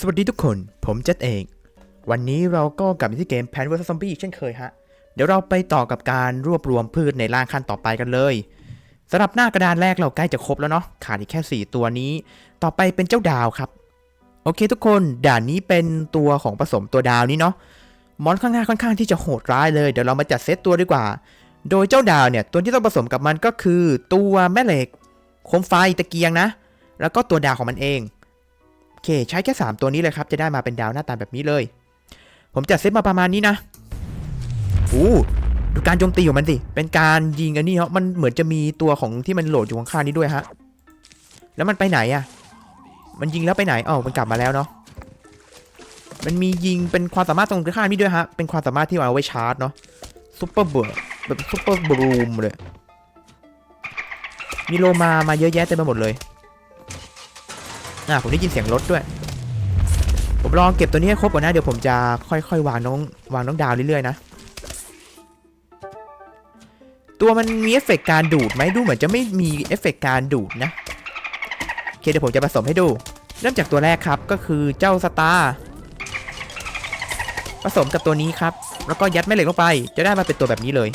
สวัสดีทุกคน ผมเจษเอง วันนี้เราก็กลับมาที่เกม Plant vs Zombie อีกเช่นเคยฮะ เดี๋ยวเราไปต่อกับการรวบรวมพืชในร่างขั้นต่อไปกันเลยสำหรับหน้ากระดานแรกเราใกล้จะครบแล้วเนาะ ขาดอีกแค่ 4 ตัวนี้ ต่อไปเป็นเจ้าดาวครับ โอเคทุกคน ด่านนี้เป็นตัวของผสมตัวดาวนี้เนาะ มอนข้างหน้าค่อนข้างที่จะโหดร้ายเลย เดี๋ยวเรามาจัดเซตตัวดีกว่า โดยเจ้าดาวเนี่ยตัวที่ต้องผสมกับมันก็คือ ตัวแม่เหล็กโคมไฟตะเกียงนะ แล้วก็ตัวดาวของมันเอง เค ใช้แค่ 3 ตัวนี้เลยครับ จะได้มาเป็นดาวหน้าตาแบบนี้เลย ผมจัดเซตมาประมาณนี้นะโอ้ดูการโจมตีของมันสิ เป็นการยิงอันนี้เนาะมันเหมือนจะมีตัวของที่มันโหลดอยู่ข้างๆนี้ด้วยฮะ แล้วมันไปไหนอะมันยิงแล้วไปไหนอ๋อมันกลับมาแล้วเนาะ มันมียิงเป็นความสามารถตรงข้างนี้ด้วยฮะ เป็นความสามารถที่เอาไว้ชาร์จเนาะซุปเปอร์เบิร์แบบซุปเปอร์บรูมเลย มีโลมามาเยอะแยะเต็มไปหมดเลย อะผมได้ยินเสียงรถด้วย ผมลองเก็บตัวนี้ให้ครบก่อนนะ เดี๋ยวผมจะค่อยๆ วางน้องวางน้องดาวเรื่อยๆนะ ตัวมันมีเอฟเฟกต์การดูดไหมดูเหมือนจะไม่มีเอฟเฟกต์การดูดนะโอเคเดี๋ยวผมจะผสมให้ดู เริ่มจากตัวแรกครับก็คือเจ้าสตาร์ผสมกับตัวนี้ครับ แล้วก็ยัดแม่เหล็กลงไป จะได้มาเป็นตัวแบบนี้เลย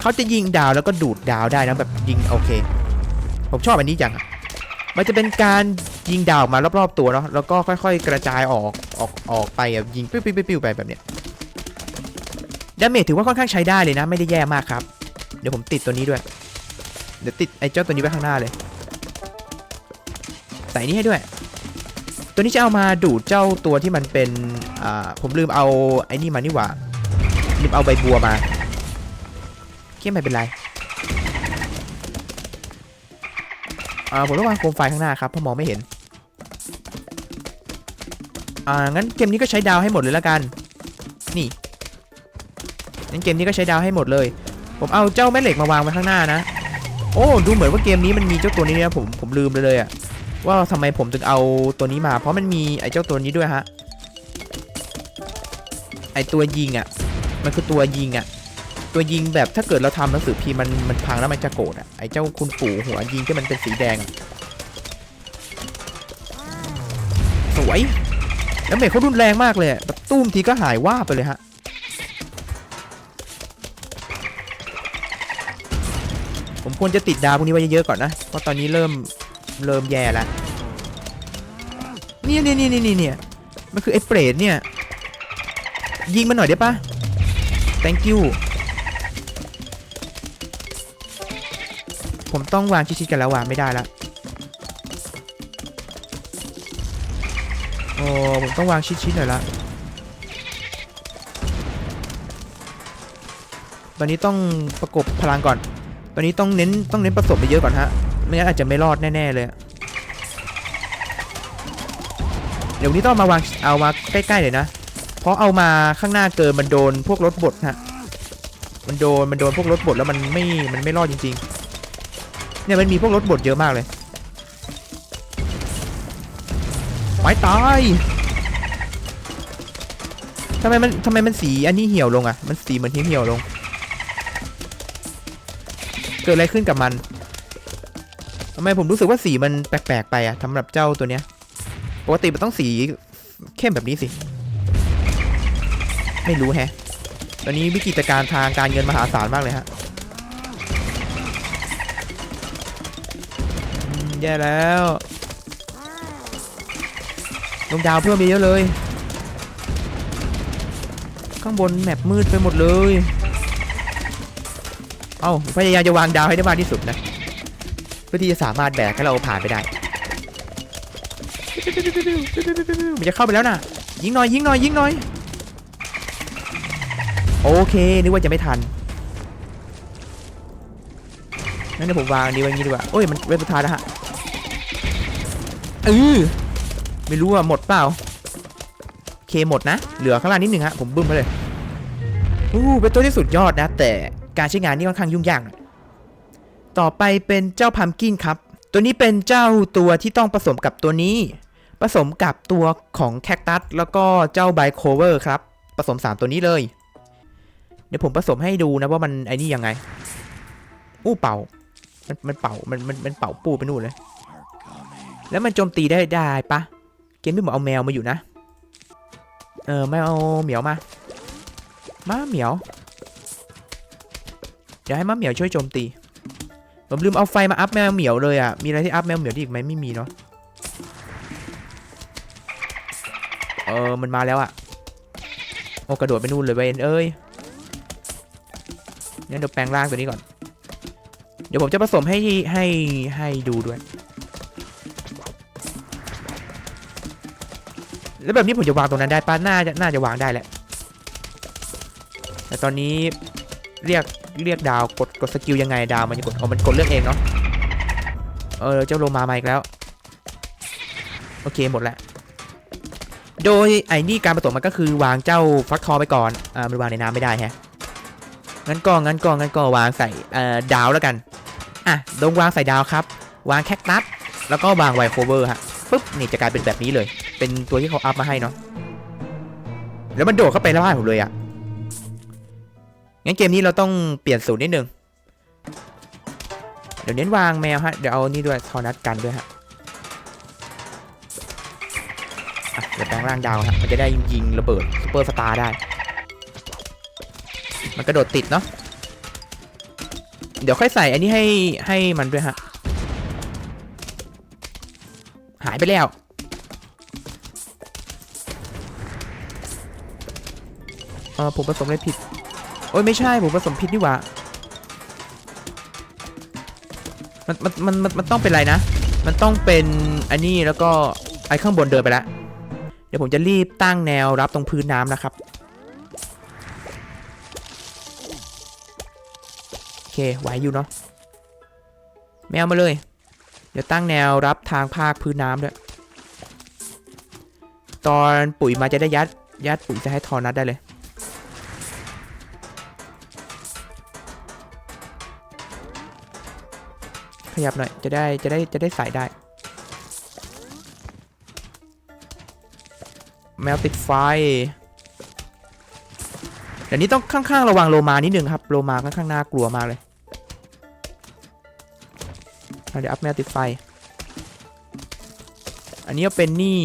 เขาจะยิงดาวแล้วก็ดูดดาวได้นะแบบยิงโอเค ผมชอบอันนี้จังอะ มันจะเป็นการยิงดาวมารอบๆตัวเนาะแล้วก็ค่อยๆ กระจายออกออกออกไปอะยิงปิ้วๆๆไปแบบเนี้ยดาเมจถือว่าค่อนข้างใช้ได้เลยนะ ไม่ได้แย่มากครับ เดี๋ยวผมติดตัวนี้ด้วย เดี๋ยวติดไอ้เจ้าตัวนี้ไว้ข้างหน้าเลย ใส่นี่ให้ด้วย ตัวนี้จะเอามาดูดเจ้าตัวที่มันเป็นอ่าผมลืมเอาไอ้นี่มานี่หว่าลืมเอาใบบัวมาเคียไม่เป็นไร อ่าผมต้องวางโคมไฟข้างหน้าครับเพราะมองไม่เห็น อ่างั้นเกมนี้ก็ใช้ดาวให้หมดเลยละกัน นี่งั้นเกมนี้ก็ใช้ดาวให้หมดเลย ผมเอาเจ้าแม่เหล็กมาวางไว้ข้างหน้านะ โอ้ดูเหมือนว่าเกมนี้มันมีเจ้าตัวนี้นะผมผมลืมไปเลยอะว่าทำไมผมถึงเอาตัวนี้มา เพราะมันมีไอ้เจ้าตัวนี้ด้วยฮะไอ้ตัวยิงอะมันคือตัวยิงอะ ตัวยิงแบบถ้าเกิดเราทำหนังสือพิมพ์มันมันพังแล้วมันจะโกรธอะไอ้เจ้าคุณปู่หัวยิงที่มันเป็นสีแดง สวยแล้วเมฆเขารุนแรงมากเลยแบบตุ้มทีก็หายว่าไปเลยฮะผมควรจะติดดาวพวกนี้ไว้เยอะๆก่อนนะเพราะตอนนี้เริ่มเริ่มแย่แล้วเนี่ยเนี่ยเนี่ยเนี่ยเนี่ยมันคือไอ้เปรตเนี่ยยิงมันหน่อยได้ปะ thank you ผมต้องวางชิดๆกันแล้ววางไม่ได้ละโอ้ผมต้องวางชิดๆหน่อยละตอนนี้ต้องประกบพลังก่อน ตอนนี้ต้องเน้นต้องเน้นผสมไปเยอะก่อนฮะ ไม่งั้นอาจจะไม่รอดแน่ๆเลย เดี๋ยวนี้ต้องมาวางเอามาใกล้ๆเลยนะ เพราะเอามาข้างหน้าเกินมันโดนพวกรถบดฮะ มันโดนมันโดนพวกรถบดแล้วมันไม่ มันไม่รอดจริงๆ เนี่ยมันมีพวกรถบดเยอะมากเลยไม้ตายทำไมมันทำไมมันสีอันนี้เหี่ยวลงอะมันสีเหมือนที่เหี่ยวลง เกิดอะไรขึ้นกับมันทำไมผมรู้สึกว่าสีมันแปลกๆไปอะสำหรับเจ้าตัวเนี้ย ปกติมันต้องสีเข้มแบบนี้สิ ไม่รู้แฮะ ตอนนี้วิกฤตการทางการเงินมหาศาลมากเลยฮะ แย่แล้วลงดาวเพิ่อมเยอะเลย ข้างบนแมปมืดไปหมดเลย เอ้าพยายามจะวางดาวให้ได้มากที่สุดนะเพื่อที่จะสามารถแบกให้เราผ่านไปได้มันจะเข้าไปแล้วนะยิงหน่อยยิงหน่อยยิงหน่อย โอเคนึกว่าจะไม่ทันงั้นเดี๋ยวผมวางดีไว้อย่างนี้ดีกว่าโอ้ยมันเว็บสุดท้ายแล้วฮะ เออไม่รู้ว่าหมดเปล่าเคหมดนะ เหลือข้างล่างนิดนึงฮะผมบึ้มไปเลยอู้เป็นตัวที่สุดยอดนะ แต่การใช้งานนี่ค่อนข้างยุ่งยากต่อไปเป็นเจ้าพัมกินครับ ตัวนี้เป็นเจ้าตัวที่ต้องผสมกับตัวนี้ ผสมกับตัวของแคคตัสแล้วก็เจ้าไบโคเวอร์ครับ ผสม 3 ตัวนี้เลย เดี๋ยวผมผสมให้ดูนะว่ามันไอ้นี่ยังไง อู้เป่า มันมันเป่า มันมันมันเป่าปูไปนู่นเลย แล้วมันโจมตีได้ได้ปะเกมไม่เหมือนเอาแมวมาอยู่นะ เออไม่เอาเหมียวมา มาเหมียว เดี๋ยวให้มาเหมียวช่วยโจมตี ผมลืมเอาไฟมาอัพแมวเหมียวเลยอะ มีอะไรที่อัพแมวเหมียวได้อีกไหมไม่มีเนาะ เออมันมาแล้วอะ โอ้กระโดดไปนู่นเลยเวนเอ้ยงั้นเดี๋ยวแปลงร่างตัวนี้ก่อน เดี๋ยวผมจะผสมให้ให้ให้ดูด้วย แล้วแบบนี้ผมจะวางตรงนั้นได้ป้าน่าจะน่าจะวางได้แหละ แต่ตอนนี้เรียกเรียกดาวกดกดสกิลยังไงดาวมันจะกดเอามันกดเลือกเองเนาะ เออเจ้าโลมามาอีกแล้ว โอเคหมดล้วโดยไอ้นี่การผสมมันก็คือวางเจ้าฟักทองไปก่อน อ่ามันวางในน้ำไม่ได้ฮะ งั้นก็งั้นก็งั้นก็วางใส่เอ่อดาวแล้วกัน อะลงวางใส่ดาวครับ วางแคคตัส แล้วก็วางไวโคเวอร์ฮะ ปุ๊บนี่จะกลายเป็นแบบนี้เลย เป็นตัวที่เขาอัพมาให้เนาะแล้วมันโดดเข้าไปแล้วผมเลยอะงั้นเกมนี้เราต้องเปลี่ยนสูตรนิดนึง เดี๋ยวเน้นวางแมวฮะ เดี๋ยวเอานี่ด้วยทอนัดกันด้วยฮะอะเดี๋ยวแปลงร่างดาวฮะ มันจะได้ยิงระเบิดซูเปอร์สตาร์ได้ มันกระโดดติดเนาะ เดี๋ยวค่อยใส่อันนี้ให้ให้มันด้วยฮะ หายไปแล้ว เออผมผสมอะไรผิด โอ้ยไม่ใช่ผมผสมผิดนี่หว่ามันมันมันมันมันต้องเป็นอะไรนะ มันต้องเป็นอันนี้แล้วก็ไอ้ข้างบนเดินไปแล้วเดี๋ยวผมจะรีบตั้งแนวรับตรงพื้นน้ำนะครับโอเคไหวอยู่เนาะแมวมาเลย เดี๋ยวตั้งแนวรับทางภาคพื้นน้ำด้วยตอนปุ๋ยมาจะได้ยัดยัดปุ๋ยจะให้ทอนัดได้เลย ขยับหน่อย จะได้จะได้จะได้ใส่ได้ แมวติดไฟเดี๋ยวนี้ต้องข้างๆระวังโลมานิดนึงครับโลมาค่อนข้างน่ากลัวมากเลยเเดี๋ยวอัพแมวติดไฟ อันนี้เป็นนี่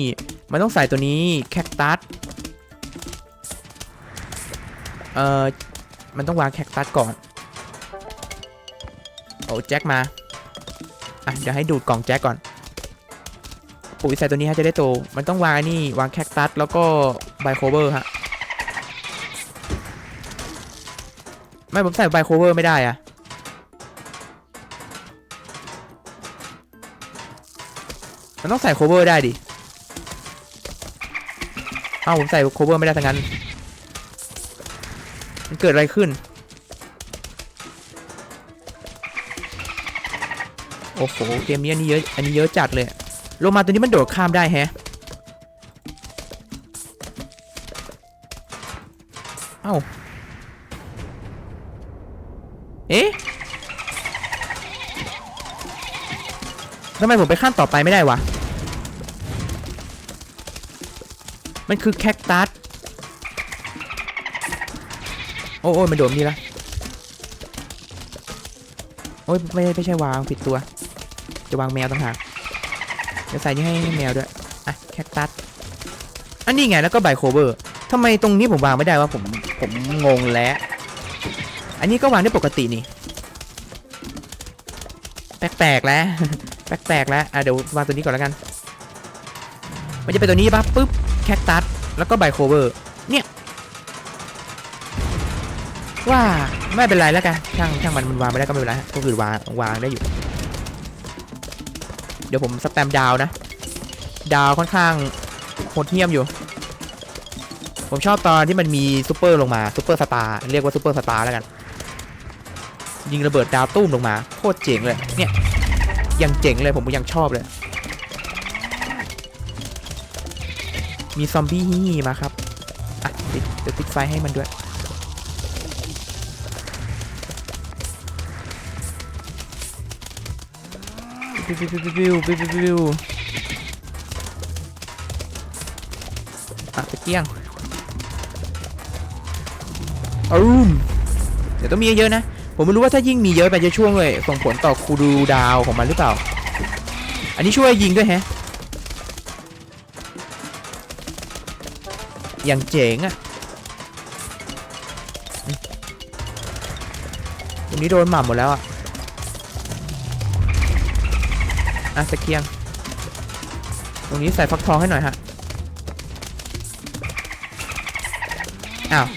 มันต้องใส่ตัวนี้แคคตัส เอ่อ มันต้องวางแคคตัสก่อน โอ้แจ็คมา ดี๋ยวให้ดูดกล่องแจ็คก่อน ปุ๋ยใส่ตัวนี้ฮะจะได้โต มันต้องวางไอ้นี่วางแคคตัสแล้วก็ไบโคเวอร์ฮะ ไม่ผมใส่ไบโคเวอร์ไม่ได้อะมันต้องใส่โคเวอร์ได้ดิ เอ้าผมใส่โคเวอร์ไม่ได้ทั้งนั้น มันเกิดอะไรขึ้น โอ้โหเกมนี้อันนี้เยอะอันนี้เยอะจัดเลยโลมาตัวนี้มันโดดข้ามได้แฮะเอ้าเอ๊ะทำไมผมไปขั้นต่อไปไม่ได้วะ มันคือแคคตัส โอ้โอ้ยมันโดดนี่ละ โอ้ยไม่ไม่ใช่วางผิดตัว จะวางแมวต่างหากจะใส่นี่ให้แมวด้วย อะ แคคตัส อันนี้ไงแล้วก็ไบโคเวอร์ทำไมตรงนี้ผมวางไม่ได้วะผมผมงงแล้ว อันนี้ก็วางได้ปกตินี่ แปลกๆแล้ว แปลกๆแล้ว อะเดี๋ยววางตัวนี้ก่อนแล้วกัน มันจะเป็นตัวนี้ปั๊บปุ๊บแคคตัสแล้วก็ไบโคเวอร์ เนี่ย ว่าไม่เป็นไรแล้วกันช่างช่างมันมันวางไม่ได้ก็ไม่เป็นไรก็คือวางวางได้อยู่ เดี๋ยวผมสแปมดาวนะ ดาวค่อนข้างโหดเหี้ยมอยู่ ผมชอบตอนที่มันมีซูเปอร์ลงมาซูเปอร์สตาร์เรียกว่าซูเปอร์สตาร์แล้วกัน ยิงระเบิดดาวตุ้มลงมาโคตรเจ๋งเลย เนี่ยยังเจ๋งเลยผมยังชอบเลย มีซอมบี้ฮี่มาครับ อะติดเดี๋ยวติดไฟให้มันด้วย วิววิววิววิววิววิววิวอะไปเกี้ยงอืมเดี๋ยวต้องมีเยอะๆนะ ผมไม่รู้ว่าถ้ายิ่งมีเยอะไปจะช่วงเลยส่งผลต่อคูดูดาวของมันหรือเปล่า อันนี้ช่วยยิงด้วยแฮะ อย่างเจ๋งอะอืมตรงนี้โดนหม่ำหมดแล้วอะ อะตะเกียง ตรงนี้ใส่ฟักทองให้หน่อยฮะ อ้าว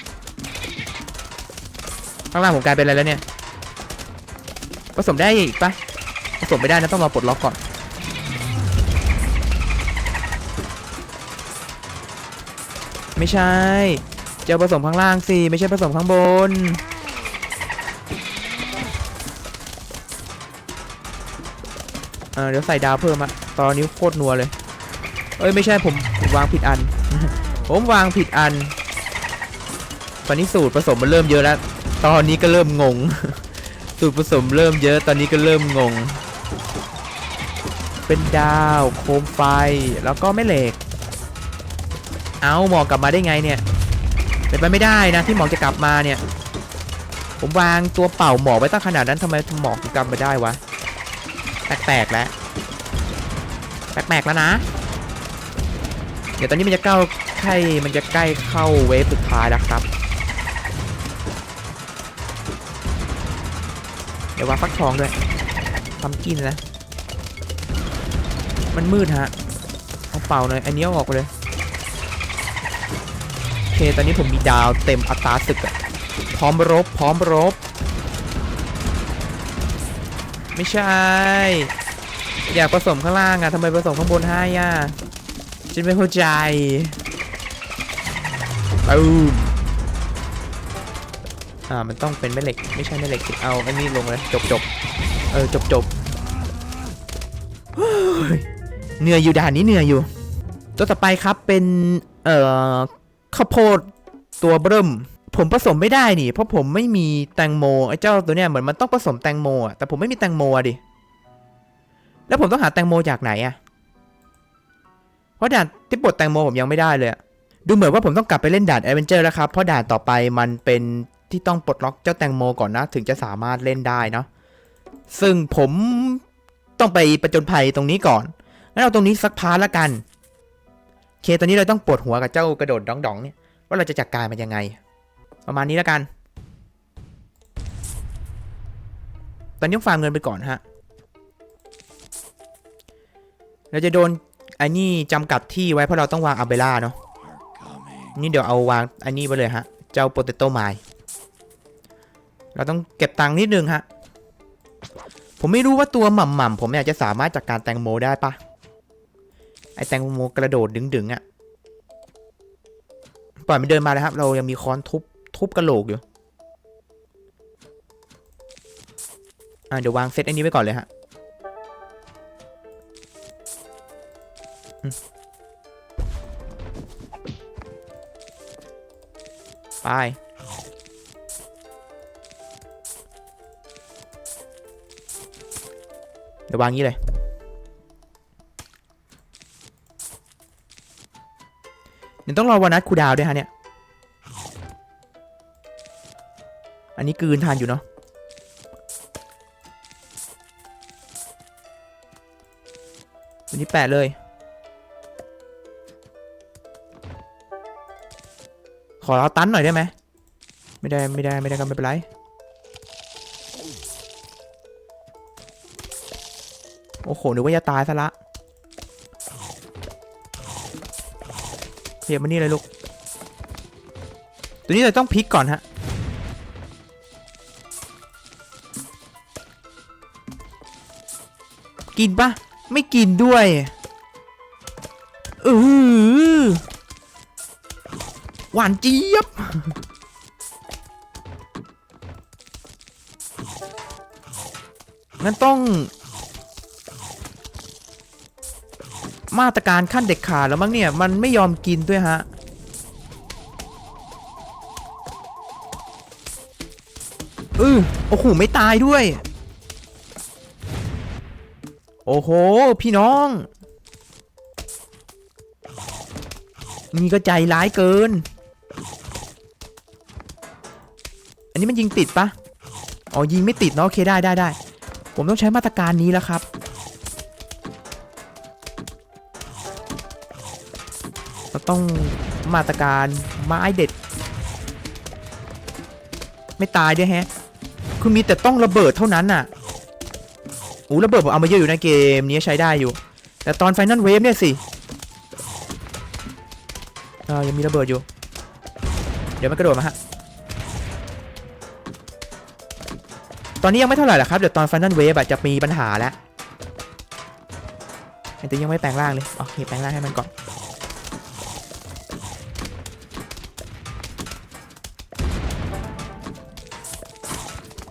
ข้างล่างผมกลายเป็นอะไรแล้วเนี่ย ผสมได้อีกปะผสมไม่ได้นะต้องรอปลดล็อกก่อน ไม่ใช่ จะผสมข้างล่างสิ ไม่ใช่ผสมข้างบน เออเดี๋ยวใส่ดาวเพิ่มอะตอนนี้โคตรนัวเลย เอ้ยไม่ใช่ผมผมวางผิดอัน ผมวางผิดอัน ตอนนี้สูตรผสมมันเริ่มเยอะแล้ว ตอนนี้ก็เริ่มงง สูตรผสมเริ่มเยอะ ตอนนี้ก็เริ่มงง เป็นดาว โคมไฟ แล้วก็แม่เหล็ก เอาหมอกกลับมาได้ไงเนี่ย เป็นไปไม่ได้นะที่หมอกจะกลับมาเนี่ย ผมวางตัวเป่าหมอกไว้ตั้งขนาดนั้นทำไมหมอกถึงกลับมาได้วะ แปลกๆแล้วแปลกๆแล้วนะ เดี๋ยวตอนนี้มันจะใกล้ใกล้มันจะใกล้เข้าเวฟสุดท้ายแล้วครับ เดี๋ยววางฟักทองด้วยทำกินนะมันมืดฮะเอาเป่าหน่อยอันนี้ออกเลยโอเคตอนนี้ผมมีดาวเต็มอัตราศึกอะพร้อมรบ พร้อมรบ ไม่ใช่ อยากผสมข้างล่างอะทำไมผสมข้างบนให้อะฉันไม่เข้าใจตูมอ่ามันต้องเป็นแม่เหล็ก ไม่ใช่แม่เหล็กเอาอันนี้ลงเลยจบจบเออจบจบเฮ้ยเหนื่อยอยู่ด่านนี้เหนื่อยอยู่ ตัวต่อไปครับเป็น เอ่อข้าวโพดตัวเบิ่ม ผมผสมไม่ได้นี่ เพราะผมไม่มีแตงโมไอ้เจ้าตัวเนี้ยเหมือนมันต้องผสมแตงโมอะแต่ผมไม่มีแตงโมดิแล้วผมต้องหาแตงโมจากไหนอะเพราะด่านที่ปลดแตงโมผมยังไม่ได้เลยดูเหมือนว่าผมต้องกลับไปเล่นด่านแอดเวนเจอร์แล้วครับเพราะด่านต่อไปมันเป็นที่ต้องปลดล็อกเจ้าแตงโมก่อนนะ ถึงจะสามารถเล่นได้เนาะซึ่งผมต้องไปประจนภัยตรงนี้ก่อนงั้นเอาตรงนี้สักพาร์ทละกันเคตอนนี้เราต้องปวดหัวกับเจ้ากระโดดดองๆเนี่ยว่าเราจะจัดการมันยังไง ประมาณนี้และกัน ตอนนี้ต้องฟาร์มเงินไปก่อนฮะ เราจะโดนไอ้นี่จำกัดที่ไว้เพราะเราต้องวางอัลเบล่าเนาะ นี่เดี๋ยวเอาวางไอ้นี่ไปเลยฮะ เจ้าโปเตโต้ไมล์เราต้องเก็บตังค์นิดนึงฮะ ผมไม่รู้ว่าตัวหม่ำๆผมเนี่ยจะสามารถจัดการแตงโมได้ปะไอแตงโมกระโดดดึงๆอะ่ะ ปล่อยมันเดินมาเลยครับ เรายังมีค้อนทุบ ทุบกระโหลกอยู่อ่าเดี๋ยววางเซตอันนี้ไว้ก่อนเลยฮะไปเดี๋ยววางงี้เลย เดี๋ยวต้องรอวันนัดคูดาวด้วยฮะเนี่ย อันนี้กืนทานอยู่เนาะวันนี้แปะเลยขอเราตันหน่อยได้ไหมไม่ได้ไม่ได้ไม่ได้ก็ไม่เป็นไรโอ้โหนึกว่าจะตายซะละเทียมานี่เลยลูก ตัวนี้เราต้องพลิกก่อนฮะ กินปะไม่กินด้วยเออหวานเจี๊ยบ งั้นต้อง มาตรการขั้นเด็ดขาดแล้วมั้งเนี่ย มันไม่ยอมกินด้วยฮะ เออโอ้โห ไม่ตายด้วย โอ้โห พี่น้อง นี่ก็ใจร้ายเกิน อันนี้มันยิงติดปะอ๋อยิงไม่ติดเนาะโอเคได้ได้ได้ ผมต้องใช้มาตรการนี้แล้วครับ เราต้องมาตรการไม้เด็ด ไม่ตายด้วยแฮะ คือมีแต่ต้องระเบิดเท่านั้นน่ะ อู้ระเบิดผมเอามาเยอะอยู่ในะเกมนี้ใช้ได้อยู่ แต่ตอนไฟน a ลเวฟเนี่ยสิเออยังมีระเบิดอยู่ เดี๋ยวมันกระโดดมาฮะ ตอนนี้ยังไม่เท่าไหร่หรอกครับ เดี๋ยวตอนไฟน a ลเวฟจะมีปัญหาแล้วแต่ยังไม่แปลงร่างเลยโอเคแปลงร่างให้มันก่อน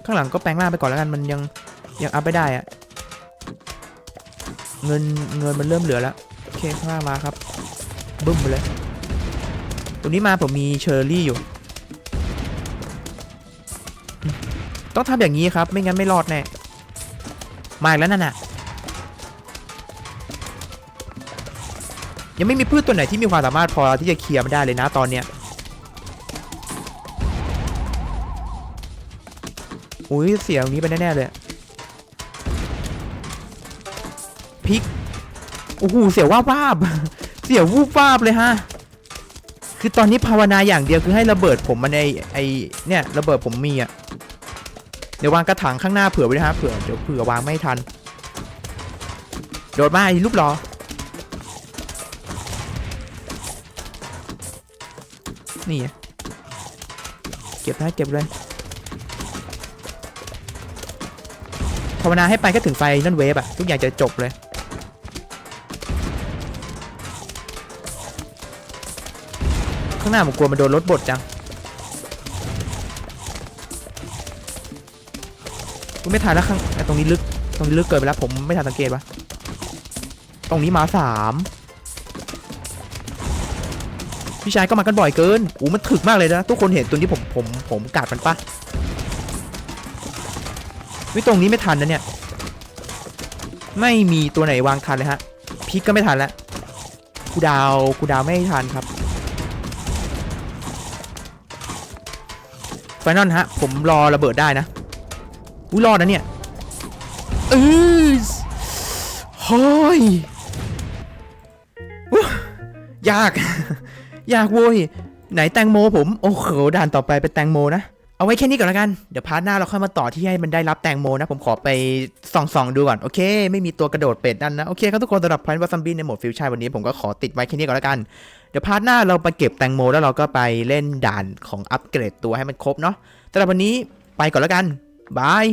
ข้างหลังก็แปลงร่างไปก่อนแล้วกันมันยังยังอัพไม่ได้อะ เงินเงินมันเริ่มเหลือแล้วโอเคข้างล่างมาครับบึ้มไปเลยตรงนี้มาผมมีเชอร์รี่อยู่ ต้องทำอย่างนี้ครับ ไม่งั้นไม่รอดแน่มาอีกแล้วนั่นน่ะยังไม่มีพืชตัวไหนที่มีความสามารถพอที่จะเคลียร์มันได้เลยนะตอนเนี้ยอุ้ยเสียงนี้ไปแน่ๆเลย พิก โอ้โห เสียวว่าบวาบเสียววูบวาบเลยฮะ คือตอนนี้ภาวนาอย่างเดียวคือให้ระเบิดผมมันไอไอเนี่ยระเบิดผมมีอะเดี๋ยววางกระถางข้างหน้าเผื่อไว้นะฮะเผื่อเดี๋ยวเผื่อวางไม่ทัน โดดมาไอ้รูปรอนี่ไงเก็บนะเก็บเลยภาวนาให้ไปก็ถึงไฟนั่นเวฟอะทุกอย่างจะจบเลย ข้างหน้าผมกลัวมันโดนรถบดจังกูไม่ทันแล้วข้างไอ้ตรงนี้ลึก ตรงนี้ลึกเกินไปแล้วผมไม่ทันสังเกตวะตรงนี้มาสามพี่ชายก็มากันบ่อยเกินอู้มันถึกมากเลยนะ ทุกคนเห็นตัวนี้ผมผมผมกัดมันปะวิตรงนี้ไม่ทันนะเนี่ย ไม่มีตัวไหนวางทันเลยฮะพีกก็ไม่ทันแล้วกูดาวกูดาวไม่ทันครับ ไฟนอลฮะ ผมรอระเบิดได้นะอุ้ยรอดนะเนี่ยเออเฮ้ยอุ๊ยยาก ยากโว้ยไหนแตงโมผม โอ้โหด่านต่อไปเป็นแตงโมนะ เอาไว้แค่นี้ก่อนแล้วกัน เดี๋ยวพาร์ทหน้าเราค่อยมาต่อที่ให้มันได้รับแตงโมนะ ผมขอไปส่องๆดูก่อน โอเค ไม่มีตัวกระโดดเป็ดนั่นนะ โอเคครับทุกคนสำหรับพันวัซัมบี้ในโหมดฟิวชั่นวันนี้ผมก็ขอติดไว้แค่นี้ก่อนแล้วกัน เดี๋ยวพาร์ทหน้าเราไปเก็บแตงโมแล้วเราก็ไปเล่นด่านของอัปเกรดตัวให้มันครบเนาะสำหรับวันนี้ไปก่อนแล้วกันบาย